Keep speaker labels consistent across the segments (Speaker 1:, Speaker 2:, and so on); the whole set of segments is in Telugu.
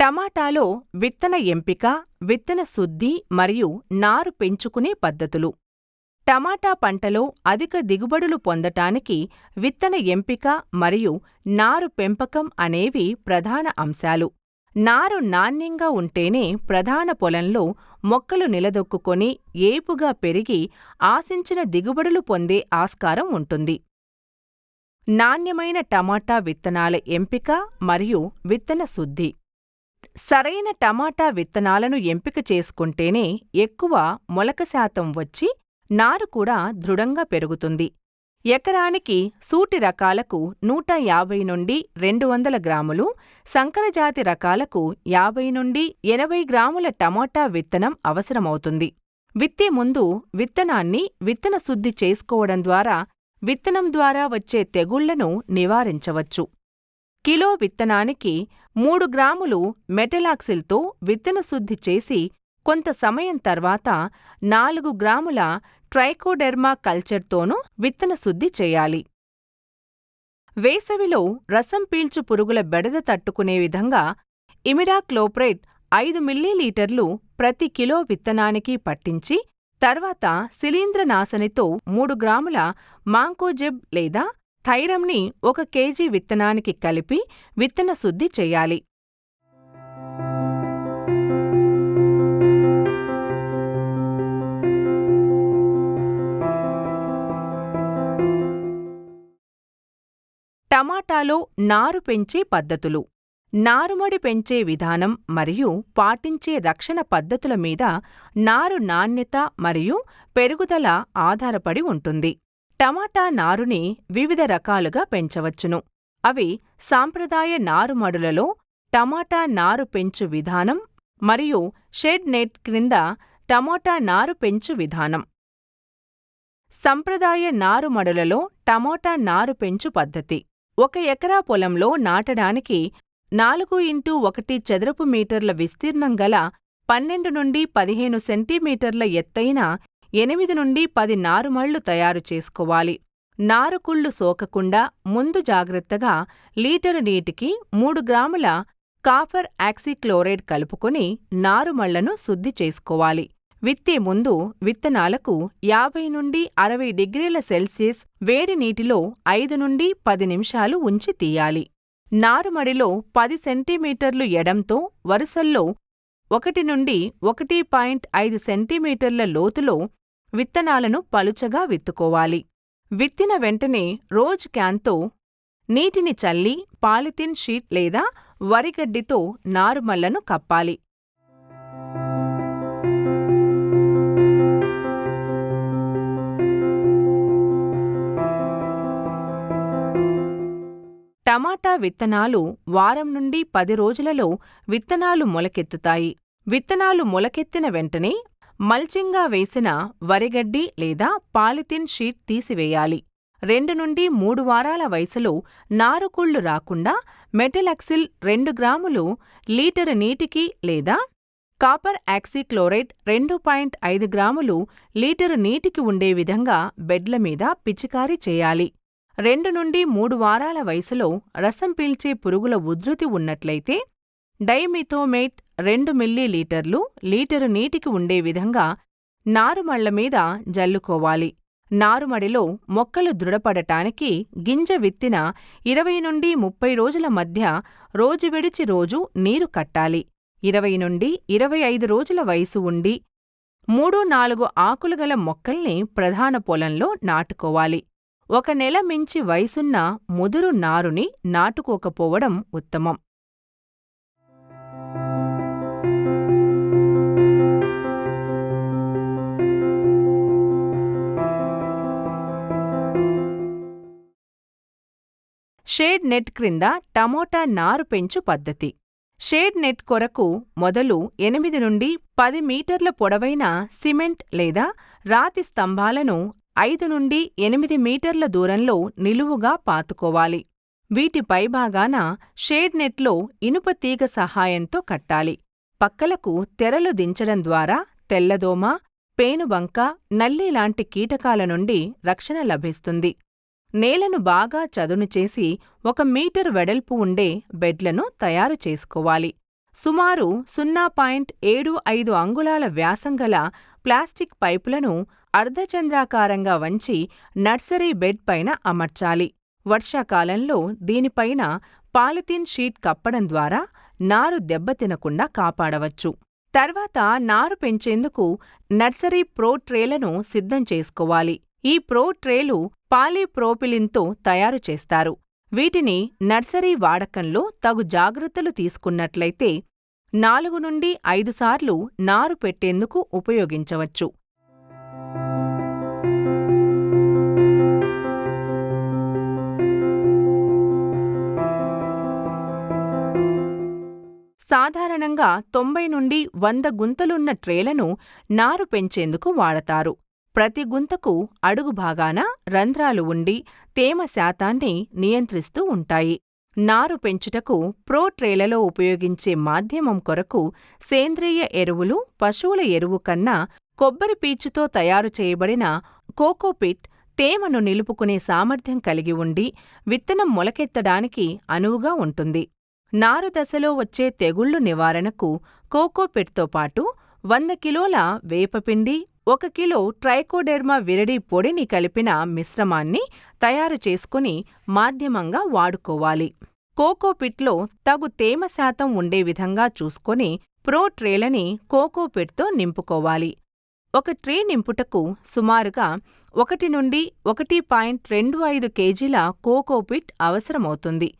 Speaker 1: టమాటాలో విత్తన ఎంపిక, విత్తన శుద్ధి మరియు నారు పెంచుకునే పద్ధతులు. టమాటా పంటలో అధిక దిగుబడులు పొందటానికి విత్తన ఎంపిక మరియు నారు పెంపకం అనేవి ప్రధాన అంశాలు. నారు నాణ్యంగా ఉంటేనే ప్రధాన పొలంలో మొక్కలు నిలదొక్కుకొని ఏపుగా పెరిగి ఆశించిన దిగుబడులు పొందే ఆస్కారం ఉంటుంది. నాణ్యమైన టమాటా విత్తనాల ఎంపిక మరియు విత్తన శుద్ధి. సరైన టమాటా విత్తనాలను ఎంపిక చేసుకుంటేనే ఎక్కువ మొలక శాతం వచ్చి నారు కూడా దృఢంగా పెరుగుతుంది. ఎకరానికి సూటి రకాలకు నూట యాభై నుండి రెండు వందల గ్రాములు, సంకరజాతి రకాలకు యాభై నుండి ఎనభై గ్రాముల టమాటా విత్తనం అవసరమవుతుంది. విత్తే ముందు విత్తనాన్ని విత్తన శుద్ధి చేసుకోవడం ద్వారా విత్తనం ద్వారా వచ్చే తెగుళ్ళను నివారించవచ్చు. కిలో విత్తనానికి మూడు గ్రాములు మెటలాక్సిల్తో విత్తన శుద్ధి చేసి కొంత సమయం తర్వాత నాలుగు గ్రాముల ట్రైకోడెర్మా కల్చర్తోనూ విత్తన శుద్ధి చేయాలి. వేసవిలో రసం పీల్చు పురుగుల బెడద తట్టుకునే విధంగా ఇమిడాక్లోప్రేట్ ఐదు మిల్లీలీటర్లు ప్రతి కిలో విత్తనానికి పట్టించి తర్వాత శిలీంద్రనాశనితో మూడు గ్రాముల మాంకోజెబ్ లేదా థైరంని ఒక కేజీ విత్తనానికి కలిపి విత్తన శుద్ధి చెయ్యాలి. టమాటాలో నారు పెంచే పద్ధతులు నారుమడి పెంచే విధానం మరియు పాటించే రక్షణ పద్ధతుల మీద నారు నాణ్యత మరియు పెరుగుదల ఆధారపడి ఉంటుంది. టమాటా నారుని వివిధ రకాలుగా పెంచవచ్చును. అవి సాంప్రదాయ నారుమడులలో టమాటా నారు పెంచు విధానం మరియు షెడ్ నెట్ క్రింద టమాటా నారు పెంచు విధానం. సంప్రదాయ నారుమడులలో టమాటా నారు పెంచు పద్ధతి ఒక ఎకరా పొలంలో నాటడానికి నాలుగు ఇంటూ ఒకటి చదరపు మీటర్ల విస్తీర్ణం గల పన్నెండు నుండి పదిహేను సెంటీమీటర్ల ఎత్తైన ఎనిమిది నుండి పది నారుమళ్ళు తయారు చేసుకోవాలి. నారుకుళ్ళు సోకకుండా ముందు జాగ్రత్తగా లీటరు నీటికి మూడు గ్రాముల కాఫర్ యాక్సిక్లోరైడ్ కలుపుకొని నారుమళ్ళను శుద్ధి చేసుకోవాలి. విత్తే ముందు విత్తనాలకు యాభై నుండి అరవై డిగ్రీల సెల్సియస్ వేడి నీటిలో ఐదు నుండి పది నిమిషాలు ఉంచి తీయాలి. నారుమడిలో పది సెంటీమీటర్లు ఎడంతో వరుసల్లో ఒకటి నుండి ఒకటి పాయింట్ ఐదు సెంటీమీటర్ల లోతులో విత్తనాలను పలుచగా విత్తుకోవాలి. విత్తిన వెంటనే రోజ్ క్యాన్తో నీటిని చల్లి పాలిథిన్ షీట్ లేదా వరిగడ్డితో నారుమళ్ళను కప్పాలి. టమాటా విత్తనాలు వారం నుండి పది రోజులలో విత్తనాలు మొలకెత్తుతాయి. విత్తనాలు మొలకెత్తిన వెంటనే మల్చింగ్గా వేసిన వరిగడ్డి లేదా పాలిథిన్ షీట్ తీసివేయాలి. రెండు నుండి మూడు వారాల వయసులో నారుకుళ్ళు రాకుండా మెటలక్సిల్ రెండు గ్రాములు లీటరు నీటికి లేదా కాపర్ ఆక్సీక్లోరైడ్ రెండు పాయింట్ ఐదు గ్రాములు లీటరు నీటికి ఉండే విధంగా బెడ్ల మీద పిచికారీ చేయాలి. రెండు నుండి మూడు వారాల వయసులో రసం పీల్చే పురుగుల ఉధృతి ఉన్నట్లయితే డైమిథోమేట్ రెండు మిల్లీలీటర్లు లీటరు నీటికి ఉండే విధంగా నారుమళ్ళ మీద జల్లుకోవాలి. నారుమడిలో మొక్కలు దృఢపడటానికి గింజ విత్తిన ఇరవై నుండి ముప్పై రోజుల మధ్య రోజు విడిచి రోజు నీరు కట్టాలి. ఇరవై నుండి ఇరవై ఐదు రోజుల వయసు ఉండి మూడు నాలుగు ఆకులు గల మొక్కల్ని ప్రధాన పొలంలో నాటుకోవాలి. ఒక నెల మించి వయసున్న ముదురు నారుని నాటుకోకపోవడం ఉత్తమం. షేడ్ నెట్ క్రింద టమోటా నారు పెంచు పద్ధతి షేడ్ నెట్ కొరకు మొదలు ఎనిమిది నుండి పది మీటర్ల పొడవైన సిమెంట్ లేదా రాతి స్తంభాలను ఐదు నుండి ఎనిమిది మీటర్ల దూరంలో నిలువుగా పాతుకోవాలి. వీటి పైభాగాన షేడ్ నెట్లో ఇనుప తీగ సహాయంతో కట్టాలి. పక్కలకు తెరలు దించడం ద్వారా తెల్లదోమ, పేనుబంక, నల్లి లాంటి కీటకాల నుండి రక్షణ లభిస్తుంది. నేలను బాగా చదును చేసి ఒక మీటర్ వెడల్పు ఉండే బెడ్లను తయారు చేసుకోవాలి. సుమారు సున్నా పాయింట్ ఏడు ఐదు అంగుళాల వ్యాసం గల ప్లాస్టిక్ పైపులను అర్ధచంద్రాకారంగా వంచి నర్సరీ బెడ్ పైన అమర్చాలి. వర్షాకాలంలో దీనిపైన పాలిథీన్ షీట్ కప్పడం ద్వారా నారు దెబ్బతినకుండా కాపాడవచ్చు. తర్వాత నారు పెంచేందుకు నర్సరీ ప్రో ట్రేలను సిద్ధం చేసుకోవాలి. ఈ ప్రో ట్రేలు పాలీప్రోపిలిన్తో తయారు చేస్తారు. వీటిని నర్సరీ వాడకంలో తగు జాగ్రత్తలు తీసుకున్నట్లయితే నాలుగు నుండి ఐదు సార్లు నారు పెట్టేందుకు ఉపయోగించవచ్చు. సాధారణంగా తొంభై నుండి వంద గుంతలున్న ట్రేలను నారు పెంచేందుకు వాడతారు. ప్రతి గుంతకు అడుగు భాగాన రంధ్రాలు ఉండి తేమ శాతాన్ని నియంత్రిస్తూ ఉంటాయి. నారు పెంచుటకు ప్రో ట్రేలలో ఉపయోగించే మాధ్యమం కొరకు సేంద్రియ ఎరువులు పశువుల ఎరువు కన్నా కొబ్బరి పీచుతో తయారు చేయబడిన కోకోపిట్ తేమను నిలుపుకునే సామర్థ్యం కలిగి ఉండి విత్తనం మొలకెత్తడానికి అనువుగా ఉంటుంది. నారు దశలో వచ్చే తెగుళ్ళు నివారణకు కోకోపిట్తో పాటు వంద కిలోల వేపపిండి ఒక కిలో ట్రైకోడెర్మా విరడి పొడిని కలిపిన మిశ్రమాన్ని తయారు చేసుకుని మాధ్యమంగా వాడుకోవాలి. కోకోపిట్లో తగు తేమ శాతం ఉండే విధంగా చూసుకొని ప్రో ట్రేలని కోకోపిట్తో నింపుకోవాలి. ఒక ట్రే నింపుటకు సుమారుగా ఒకటి నుండి ఒకటి పాయింట్ రెండు ఐదు కేజీల కోకోపిట్ అవసరమవుతుంది.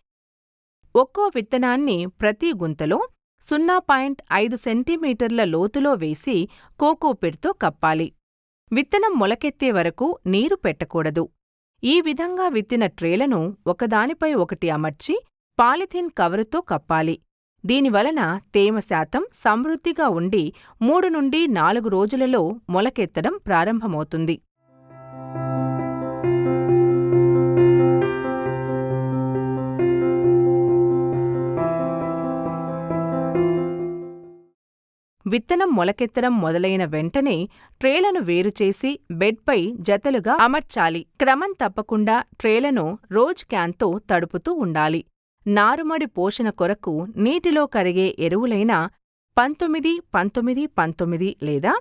Speaker 1: ఒక్కో విత్తనాన్ని ప్రతి గుంతలో సున్నా పాయింట్ ఐదు సెంటీమీటర్ల లోతులో వేసి కోకోపిట్తో కప్పాలి. విత్తనం మొలకెత్తే వరకు నీరు పెట్టకూడదు. ఈ విధంగా విత్తిన ట్రేలను ఒకదానిపై ఒకటి అమర్చి పాలిథిన్ కవరుతో కప్పాలి. దీనివలన తేమ శాతం సమృద్ధిగా ఉండి మూడు నుండి నాలుగు రోజులలో మొలకెత్తడం ప్రారంభమవుతుంది. విత్తనం మొలకెత్తడం మొదలైన వెంటనే ట్రేలను వేరుచేసి బెడ్పై జతలుగా అమర్చాలి. క్రమం తప్పకుండా ట్రేలను రోజ్ క్యాన్తో తడుపుతూ ఉండాలి. నారుమడి పోషణ కొరకు నీటిలో కరిగే ఎరువులైన పంతొమ్మిది పంతొమ్మిది పంతొమ్మిది లేదా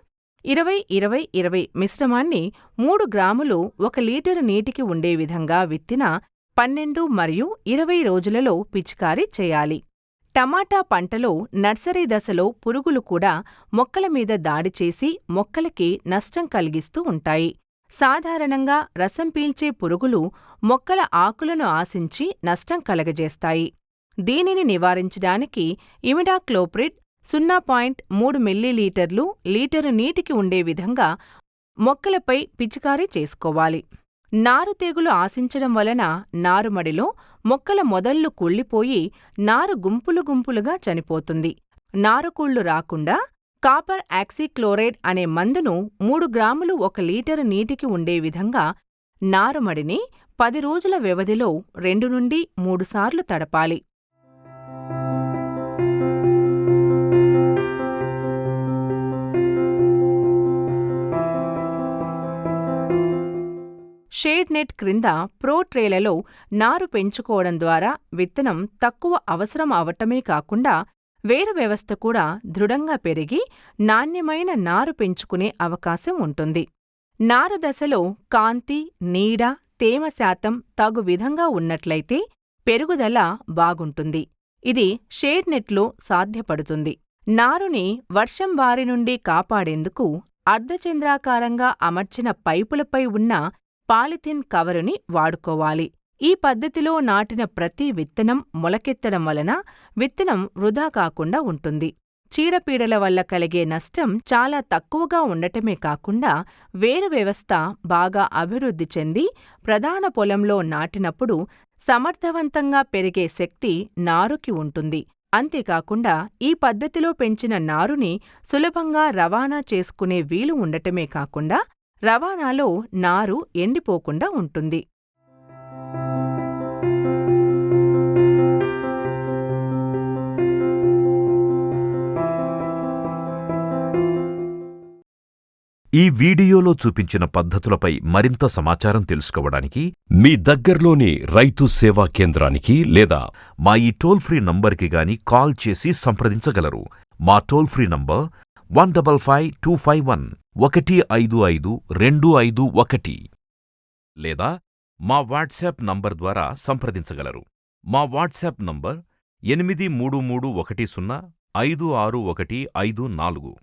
Speaker 1: ఇరవై ఇరవై ఇరవై మిశ్రమాన్ని మూడు గ్రాములు ఒక లీటరు నీటికి ఉండే విధంగా విత్తిన పన్నెండు మరియు ఇరవై రోజులలో పిచికారీ చేయాలి. టమాటా పంటలో నర్సరీ దశలో పురుగులు కూడా మొక్కల మీద దాడి చేసి మొక్కలకి నష్టం కలిగిస్తూ ఉంటాయి. సాధారణంగా రసం పీల్చే పురుగులు మొక్కల ఆకులను ఆశించి నష్టం కలగజేస్తాయి. దీనిని నివారించడానికి ఇమిడాక్లోప్రిడ్ సున్నా పాయింట్ మూడు మిల్లీలీటర్లు లీటరు నీటికి ఉండే విధంగా మొక్కలపై పిచికారీ చేసుకోవాలి. నారు తెగులు ఆశించడం వలన నారుమడిలో మొక్కల మొదళ్ళు కుళ్ళిపోయి నారు గుంపులు గుంపులుగా చనిపోతుంది. నారుకుళ్ళు రాకుండా కాపర్ ఆక్సీక్లోరైడ్ అనే మందును మూడు గ్రాములు ఒక లీటరు నీటికి ఉండే విధంగా నారుమడిని పది రోజుల వ్యవధిలో రెండు నుండి మూడుసార్లు తడపాలి. షేడ్ నెట్ క్రింద ప్రో ట్రేలలో నారు పెంచుకోవడం ద్వారా విత్తనం తక్కువ అవసరం అవటమే కాకుండా వేరు వ్యవస్థ కూడా దృఢంగా పెరిగి నాణ్యమైన నారు పెంచుకునే అవకాశం ఉంటుంది. నారు దశలో కాంతి నీడ తేమ శాతం తగు విధంగా ఉన్నట్లయితే పెరుగుదల బాగుంటుంది. ఇది షేడ్ నెట్లో సాధ్యపడుతుంది. నారుని వర్షం బారి నుండి కాపాడేందుకు అర్ధచంద్రాకారంగా అమర్చిన పైపులపై ఉన్న పాలిథిన్ కవరుని వాడుకోవాలి. ఈ పద్ధతిలో నాటిన ప్రతి విత్తనం మొలకెత్తడం వలన విత్తనం వృధా కాకుండా ఉంటుంది. చీడపీడల వల్ల కలిగే నష్టం చాలా తక్కువగా ఉండటమే కాకుండా వేరు వ్యవస్థ బాగా అభివృద్ధి చెంది ప్రధాన పొలంలో నాటినప్పుడు సమర్థవంతంగా పెరిగే శక్తి నారుకి ఉంటుంది. అంతేకాకుండా ఈ పద్ధతిలో పెంచిన నారుని సులభంగా రవాణా చేసుకునే వీలు ఉండటమే కాకుండా రవాణాలో నారు ఎండిపోకుండా ఉంటుంది.
Speaker 2: ఈ వీడియోలో చూపించిన పద్ధతులపై మరింత సమాచారం తెలుసుకోవడానికి
Speaker 3: మీ దగ్గర్లోని రైతు సేవా కేంద్రానికి లేదా
Speaker 2: మా ఈ టోల్ ఫ్రీ నంబర్కి గాని కాల్ చేసి సంప్రదించగలరు. మా toll free number one double five two five one ఒకటి ఐదు ఐదు రెండు ఐదు ఒకటి లేదా మా వాట్సాప్ నంబర్ ద్వారా సంప్రదించగలరు. మా వాట్సాప్ నంబర్ ఎనిమిది మూడు మూడు ఒకటి సున్నా ఐదు ఆరు ఒకటి ఐదు నాలుగు.